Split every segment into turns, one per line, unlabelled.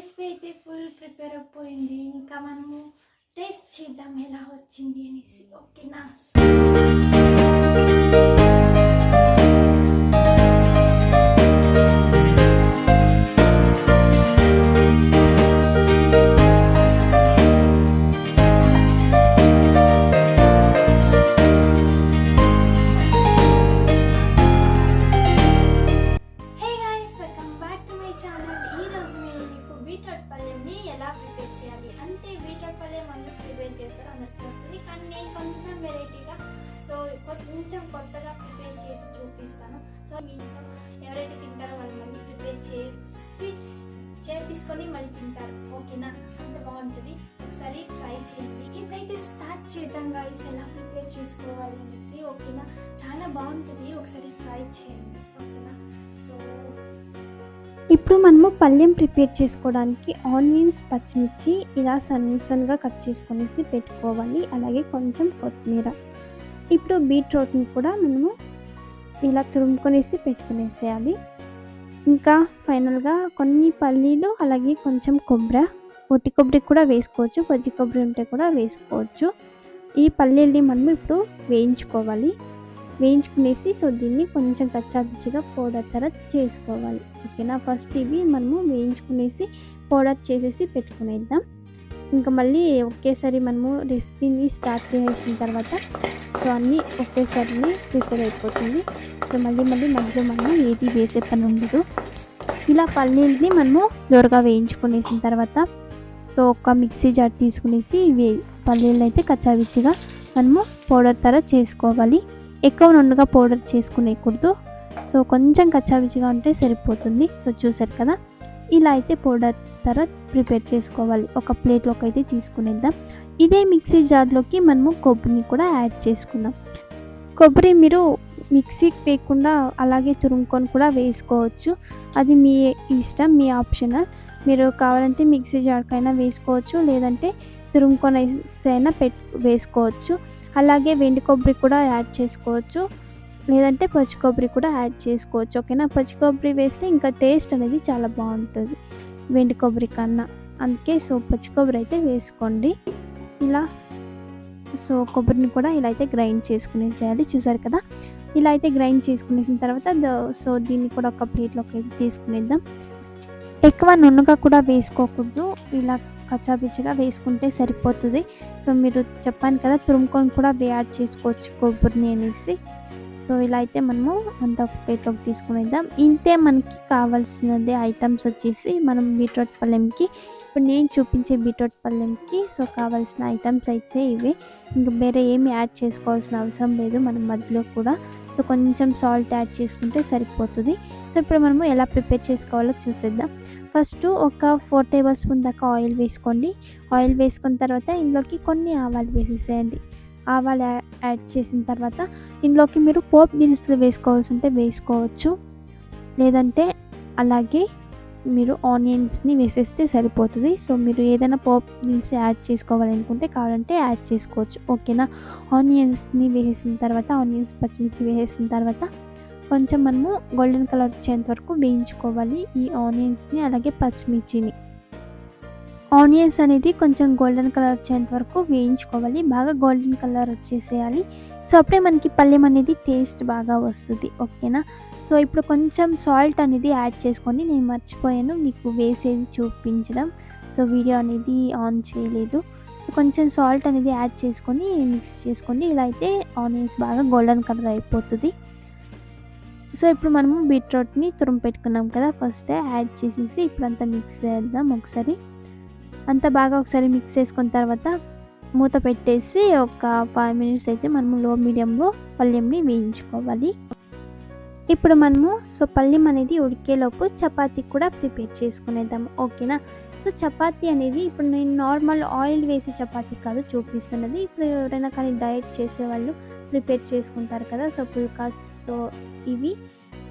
Recipe అయితే full prepare అయిపోయింది. ఇంకా మనము టేస్ట్ చేద్దాం ఎలా వచ్చింది అనేసి. ఓకేనా? ఎలా ప్రిపేర్ చేయాలి. అంటే బీట్రూట్ పల్లె మందు ప్రిపేర్ చేస్తారు అందరికీ వస్తుంది. కానీ నేను కొంచెం వెరైటీగా సో కొంచెం కొత్తగా ప్రిపేర్ చేసి చూపిస్తాను. సో మీ ఇంట్లో ఎవరైతే తింటారో వాళ్ళ మంది ప్రిపేర్ చేసి చేపించుకొని మళ్ళీ తింటారు. ఓకేనా? అంత బాగుంటుంది. ఒకసారి ట్రై చేయండి. ఇప్పుడైతే స్టార్ట్ చేద్దాం గాయస్ ఎలా ప్రిపేర్ చేసుకోవాలి అనేసి ఓకేనా? చాలా బాగుంటుంది. ఒకసారి ట్రై చేయండి. ఓకేనా? సో
ఇప్పుడు మనము పళ్ళెం ప్రిపేర్ చేసుకోవడానికి ఆనియన్స్ పచ్చిమిర్చి ఇలా సన్న సన్నగా కట్ చేసుకొనేసి పెట్టుకోవాలి. అలాగే కొంచెం కొత్తిమీర. ఇప్పుడు బీట్రూట్ని కూడా మనము ఇలా తురుముకొనేసి పెట్టుకునేసేయాలి. ఇంకా ఫైనల్గా కొన్ని పల్లీలు అలాగే కొంచెం కొబ్బరి. ఒట్టి కొబ్బరి కూడా వేసుకోవచ్చు పచ్చి కొబ్బరి ఉంటే కూడా వేసుకోవచ్చు. ఈ పల్లీల్ని మనం ఇప్పుడు వేయించుకోవాలి. వేయించుకునేసి సో దీన్ని కొంచెం కచ్చాపిచ్చిగా పౌడర్ తర చేసుకోవాలి. ఓకేనా? ఫస్ట్ ఇవి మనము వేయించుకునేసి పౌడర్ చేసేసి పెట్టుకునేద్దాం. ఇంకా మళ్ళీ ఒకేసారి మనము రెసిపీని స్టార్ట్ చేసిన తర్వాత సో అన్నీ ఒకేసారి ప్రిపేర్ అయిపోతుంది. సో మళ్ళీ మళ్ళీ మధ్యలో మనం ఏది వేసే పని ఉండదు. ఇలా పల్లీల్ని మనము దూరగా వేయించుకునేసిన తర్వాత సో ఒక మిక్సీ జార్ తీసుకునేసి ఇవి పల్లీలను అయితే కచ్చావిచ్చిగా మనము పౌడర్ తర చేసుకోవాలి. ఎక్కువ నుండుగా పౌడర్ చేసుకునేకూడదు సో కొంచెం కచ్చాబిచ్చిగా ఉంటే సరిపోతుంది. సో చూసారు కదా? ఇలా అయితే పౌడర్ తర్వాత ప్రిపేర్ చేసుకోవాలి. ఒక ప్లేట్లోకి అయితే తీసుకునేద్దాం. ఇదే మిక్సీ జార్లోకి మనము కొబ్బరిని కూడా యాడ్ చేసుకుందాం. కొబ్బరి మీరు మిక్సీకి వేయకుండా అలాగే తురుముకొని కూడా వేసుకోవచ్చు. అది మీ ఇష్టం మీ ఆప్షనల్ మీరు కావాలంటే మిక్సీ జార్కైనా వేసుకోవచ్చు. లేదంటే తురుముకొని అయినా పెట్ వేసుకోవచ్చు. అలాగే వెండి కొబ్బరి కూడా యాడ్ చేసుకోవచ్చు. లేదంటే పచ్చి కొబ్బరి కూడా యాడ్ చేసుకోవచ్చు. ఓకేనా? పచ్చి కొబ్బరి వేస్తే ఇంకా టేస్ట్ అనేది చాలా బాగుంటుంది. వెండి కొబ్బరి కన్నా. అందుకే సో పచ్చి కొబ్బరి అయితే వేసుకోండి. ఇలా సో కొబ్బరిని కూడా ఇలా అయితే గ్రైండ్ చేసుకునేసేయాలి. చూసారు కదా? ఇలా అయితే గ్రైండ్ చేసుకునేసిన తర్వాత సో దీన్ని కూడా ఒక ప్లేట్లోకి అయితే తీసుకునేద్దాం. ఎక్కువ నున్నగా కూడా వేసుకోకూడదు. ఇలా కచ్చాపిచ్చిగా వేసుకుంటే సరిపోతుంది. సో మీరు చెప్పాను కదా తురుముకొని కూడా వే యాడ్ చేసుకోవచ్చు కొబ్బరిని అనేసి. సో ఇలా అయితే మనము అంత ఒక ప్లేట్లోకి తీసుకునేద్దాం. ఇంతే మనకి కావాల్సినది ఐటమ్స్ వచ్చేసి మనం బీట్రూట్ పల్లెంకి ఇప్పుడు నేను చూపించే బీట్రూట్ పళ్ళెంకి సో కావాల్సిన ఐటమ్స్ అయితే ఇవి. ఇంకా వేరే ఏమి యాడ్ చేసుకోవాల్సిన అవసరం లేదు మనం మధ్యలో కూడా. సో కొంచెం సాల్ట్ యాడ్ చేసుకుంటే సరిపోతుంది. సో ఇప్పుడు మనము ఎలా ప్రిపేర్ చేసుకోవాలో చూసేద్దాం. ఫస్ట్ ఒక ఫోర్ టేబుల్ స్పూన్ దాకా ఆయిల్ వేసుకోండి. ఆయిల్ వేసుకున్న తర్వాత ఇందులోకి కొన్ని ఆవాలు వేసేసేయండి. ఆవాలు యా- యాడ్ చేసిన తర్వాత ఇందులోకి మీరు పోప్ దినుసులు వేసుకోవాల్సి ఉంటే వేసుకోవచ్చు. లేదంటే అలాగే మీరు ఆనియన్స్ని వేసేస్తే సరిపోతుంది. సో మీరు ఏదైనా పోప్ దినుసు యాడ్ చేసుకోవాలనుకుంటే కావాలంటే యాడ్ చేసుకోవచ్చు. ఓకేనా? ఆనియన్స్ని వేసేసిన తర్వాత ఆనియన్స్ పచ్చిమిర్చి వేసేసిన తర్వాత కొంచెం మనము గోల్డెన్ కలర్ వచ్చేంత వరకు వేయించుకోవాలి. ఈ ఆనియన్స్ని అలాగే పచ్చిమిర్చిని. ఆనియన్స్ అనేది కొంచెం గోల్డెన్ కలర్ వచ్చేంత వరకు వేయించుకోవాలి. బాగా గోల్డెన్ కలర్ వచ్చేసేయాలి. సో అప్పుడే మనకి పల్లెం అనేది టేస్ట్ బాగా వస్తుంది. ఓకేనా సో ఇప్పుడు కొంచెం సాల్ట్ అనేది యాడ్ చేసుకొని నేను మర్చిపోయాను. మీకు వేసేది చూపించడం. సో వీడియో అనేది ఆన్ చేయలేదు. సో కొంచెం సాల్ట్ అనేది యాడ్ చేసుకొని మిక్స్ చేసుకొని ఇలా అయితే ఆనియన్స్ బాగా గోల్డెన్ కలర్ అయిపోతుంది. సో ఇప్పుడు మనము బీట్రూట్ని తురుము పెట్టుకున్నాం కదా ఫస్టే యాడ్ చేసేసి ఇప్పుడు అంతా మిక్స్ చేద్దాం ఒకసారి. అంతా బాగా ఒకసారి మిక్స్ చేసుకున్న తర్వాత మూత పెట్టేసి ఒక ఫైవ్ మినిట్స్ అయితే మనము లో మీడియంలో పల్లెంని వేయించుకోవాలి. ఇప్పుడు మనము సో పల్లెం అనేది ఉడికేలోపు చపాతీ కూడా ప్రిపేర్ చేసుకునేద్దాం ఓకేనా? సో చపాతీ అనేది ఇప్పుడు నేను నార్మల్ ఆయిల్ వేసి చపాతీ కాదు చూపిస్తున్నది. ఇప్పుడు ఎవరైనా కానీ డయట్ చేసేవాళ్ళు ప్రిపేర్ చేసుకుంటారు కదా సో పుల్కాస్ సో ఇవి.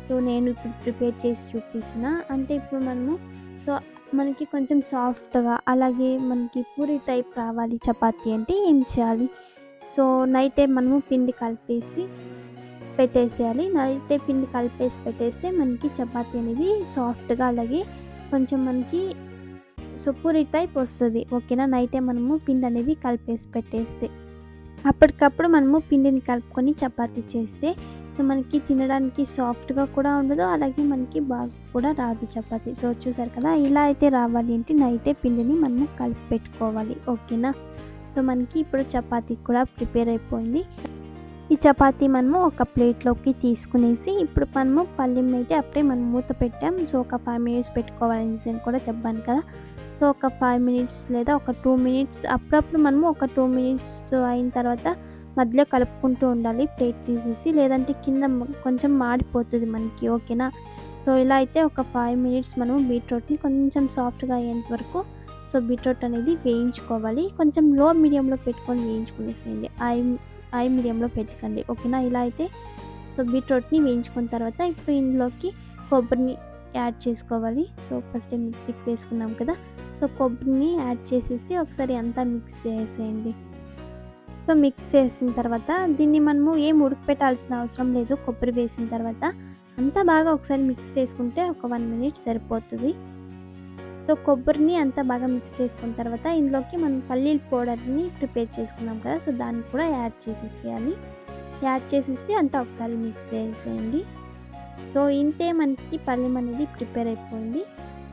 సో నేను ఇప్పుడు ప్రిపేర్ చేసి చూపిస్తున్న. అంటే ఇప్పుడు మనము సో మనకి కొంచెం సాఫ్ట్గా అలాగే మనకి పూరి టైప్ కావాలి చపాతీ అంటే ఏం చేయాలి? సో నైటే మనము పిండి కలిపేసి పెట్టేసేయాలి. నైటే పిండి కలిపేసి పెట్టేస్తే మనకి చపాతీ అనేది సాఫ్ట్గా అలాగే కొంచెం మనకి సో పూరి టైప్ వస్తుంది. ఓకేనా? నైటే మనము పిండి అనేది కలిపేసి పెట్టేస్తే. అప్పటికప్పుడు మనము పిండిని కలుపుకొని చపాతీ చేస్తే సో మనకి తినడానికి సాఫ్ట్గా కూడా ఉండదు అలాగే మనకి బాగా కూడా రాదు చపాతీ. సో చూసారు కదా ఇలా అయితే రావాలి అంటే నైటే పిండిని మనము కలిపి పెట్టుకోవాలి. ఓకేనా? సో మనకి ఇప్పుడు చపాతీ కూడా ప్రిపేర్ అయిపోయింది. ఈ చపాతీ మనము ఒక ప్లేట్లోకి తీసుకునేసి ఇప్పుడు మనము పల్లెం అయితే అప్పుడే మనం మూత పెట్టాం. సో ఒక ఫైవ్ మినిట్స్ పెట్టుకోవాలని అని కూడా చెప్పాను కదా. సో ఒక ఫైవ్ మినిట్స్ లేదా ఒక టూ మినిట్స్ అప్పుడప్పుడు మనము ఒక టూ మినిట్స్ అయిన తర్వాత మధ్యలో కలుపుకుంటూ ఉండాలి ప్లేట్ తీసేసి. లేదంటే కింద కొంచెం మాడిపోతుంది మనకి ఓకేనా? సో ఇలా అయితే ఒక ఫైవ్ మినిట్స్ మనం బీట్రూట్ని కొంచెం సాఫ్ట్గా అయ్యేంత వరకు సో బీట్రూట్ అనేది వేయించుకోవాలి. కొంచెం లో మీడియంలో పెట్టుకొని వేయించుకునేసేయండి. ఐ ఐ మీడియంలో పెట్టుకోండి ఓకేనా? ఇలా అయితే సో బీట్రూట్ని వేయించుకున్న తర్వాత ఇప్పుడు ఇందులోకి కొబ్బరిని యాడ్ చేసుకోవాలి. సో ఫస్ట్ మిక్సీకి వేసుకున్నాం కదా సో కొబ్బరిని యాడ్ చేసేసి ఒకసారి అంతా మిక్స్ చేసేయండి. సో మిక్స్ చేసిన తర్వాత దీన్ని మనము ఏం ఉడకపెట్టాల్సిన అవసరం లేదు కొబ్బరి వేసిన తర్వాత అంతా బాగా ఒకసారి మిక్స్ చేసుకుంటే ఒక వన్ మినిట్ సరిపోతుంది. సో కొబ్బరిని అంతా బాగా మిక్స్ చేసుకున్న తర్వాత ఇందులోకి మనం పల్లీల పౌడర్ని ప్రిపేర్ చేసుకున్నాం కదా సో దాన్ని కూడా యాడ్ చేసేసేయాలి. యాడ్ చేసేసి అంతా ఒకసారి మిక్స్ చేసేయండి. సో ఇంతే మనకి పల్లెం అనేది ప్రిపేర్ అయిపోయింది.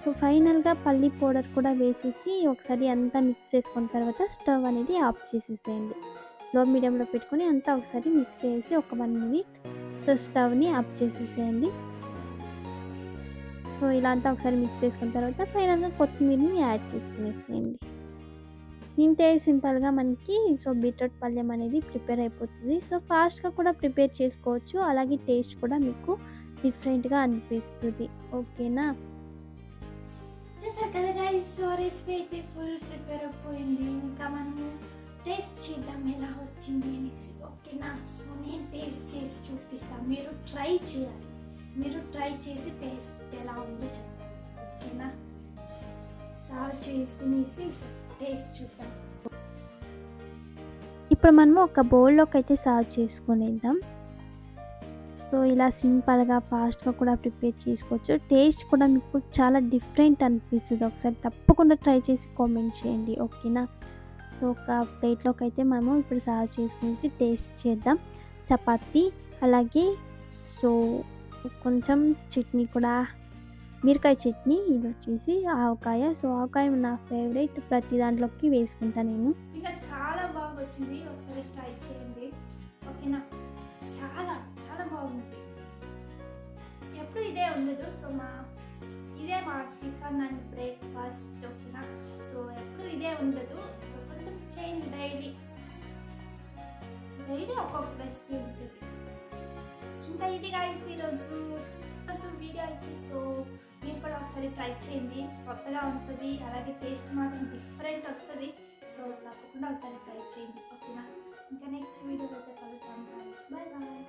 సో ఫైనల్గా పల్లి పౌడర్ కూడా వేసేసి ఒకసారి అంతా మిక్స్ చేసుకున్న తర్వాత స్టవ్ అనేది ఆఫ్ చేసేసేయండి. లో మీడియంలో పెట్టుకొని అంతా ఒకసారి మిక్స్ చేసి ఒక వన్ మినిట్ సో స్టవ్ని ఆఫ్ చేసేసేయండి. సో ఇలా అంతా ఒకసారి మిక్స్ చేసుకున్న తర్వాత ఫైనల్గా కొత్తిమీరని యాడ్ చేసుకునేసేయండి. ఇంతే సింపుల్గా మనకి సో బీట్రూట్ పళ్ళెం అనేది ప్రిపేర్ అయిపోతుంది. సో ఫాస్ట్గా కూడా ప్రిపేర్ చేసుకోవచ్చు. అలాగే టేస్ట్ కూడా మీకు డిఫరెంట్గా అనిపిస్తుంది. ఓకేనా?
చూసారు కదా గైస్ సో రెసిపీ అయితే ఫుల్ ప్రిపేర్ అయిపోయింది ఇంకా మనము టేస్ట్ చేద్దాం ఎలా వచ్చింది అనేసి ఓకేనా సో నేను టేస్ట్ చేసి చూపిస్తాను మీరు ట్రై చేయాలి మీరు ట్రై చేసి టేస్ట్ ఎలా ఉందో చెప్తాను ఓకేనా సర్వ్ చేసుకునేసి టేస్ట్ చూద్దాం
ఇప్పుడు మనము ఒక బౌల్లోకి అయితే సర్వ్ చేసుకునేద్దాం సో ఇలా సింపుల్గా ఫాస్ట్గా కూడా ప్రిపేర్ చేసుకోవచ్చు. టేస్ట్ కూడా మీకు చాలా డిఫరెంట్ అనిపిస్తుంది. ఒకసారి తప్పకుండా ట్రై చేసి కామెంట్ చేయండి. ఓకేనా? సో ఒక ప్లేట్లోకి అయితే మనము ఇప్పుడు సర్వ్ చేసుకునేసి టేస్ట్ చేద్దాం. చపాతి అలాగే సో కొంచెం చట్నీ కూడా. మిరకాయ చట్నీ ఇది వచ్చేసి ఆవకాయ. సో ఆవకాయ నా ఫేవరెట్. ప్రతి దాంట్లోకి వేసుకుంటాను నేను.
ఇంకా చాలా బాగా వచ్చింది. ఒకసారి ట్రై చేయండి. ఓకేనా? ఎప్పుడు ఇదే ఉండదు. సో మా ఇదే మా టిఫన్ అండ్ బ్రేక్ఫాస్ట్ ఓకేనా? సో ఎప్పుడు ఇదే ఉండదు. సో కొంచెం చేంజ్ డైలీ డైలీ ఒక్కొక్క రెసిపీ ఉంటుంది. ఇంకా ఇది గాయస్ ఈరోజు రోజు వీడియో అయితే సో మీరు కూడా ఒకసారి ట్రై చేయండి. కొత్తగా ఉంటుంది అలాగే టేస్ట్ మాత్రం డిఫరెంట్ వస్తుంది. సో తప్పకుండా ఒకసారి ట్రై చేయండి ఓకేనా? ఇంకా నెక్స్ట్ వీడియోలో అయితే కలుగుతాం బాయ్ బాయ్